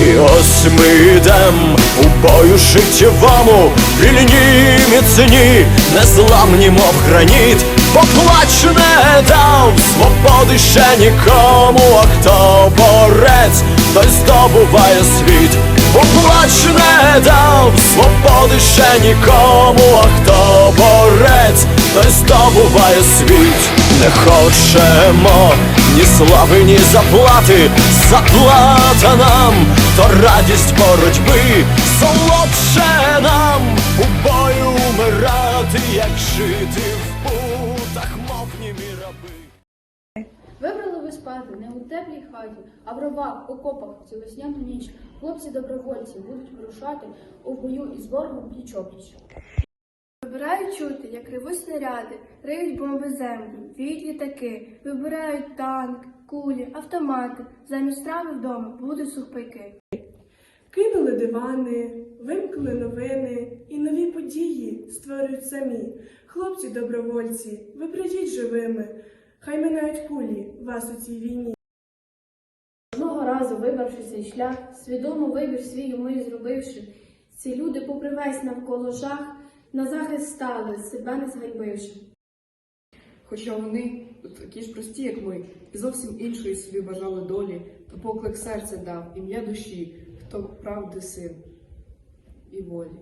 І ось ми йдем у бою життєвому, вільні міцні, незламні, мов граніт, поплач не дав свободи ще нікому, а хто борець, той здобуває світ, поплач не дав свободи ще нікому, а хто борець, той здобуває світ, не хочемо ні слави, ні заплати, заплата нам, то радість боротьби, солодше нам у бою умирати, як жити в путах, мов німі раби. Вибрали ви спати не у теплій хаті, а в ровах, окопах цю весняну ніч. Хлопці добровольці будуть вирушати у бою із ворогом пліч-опліч. Вибирають чути, як ревуть снаряди, риють бомби землю, віють літаки, вибирають танк, кулі, автомати. Замість страви вдома будуть сухпайки. Кинули дивани, вимкнули новини і нові події створюють самі. Хлопці добровольці, ви прийдіть живими, хай минають кулі вас у цій війні. Одного разу, вибравши цей шлях, свідомо вибір свій умий зробивши, ці люди, попри весь навколо жах, на захист стали, себе не зганьбивши. Хоча вони такі ж прості, як ми, і зовсім іншої собі бажали долі, то поклик серця дав, ім'я душі, хто правди син і волі.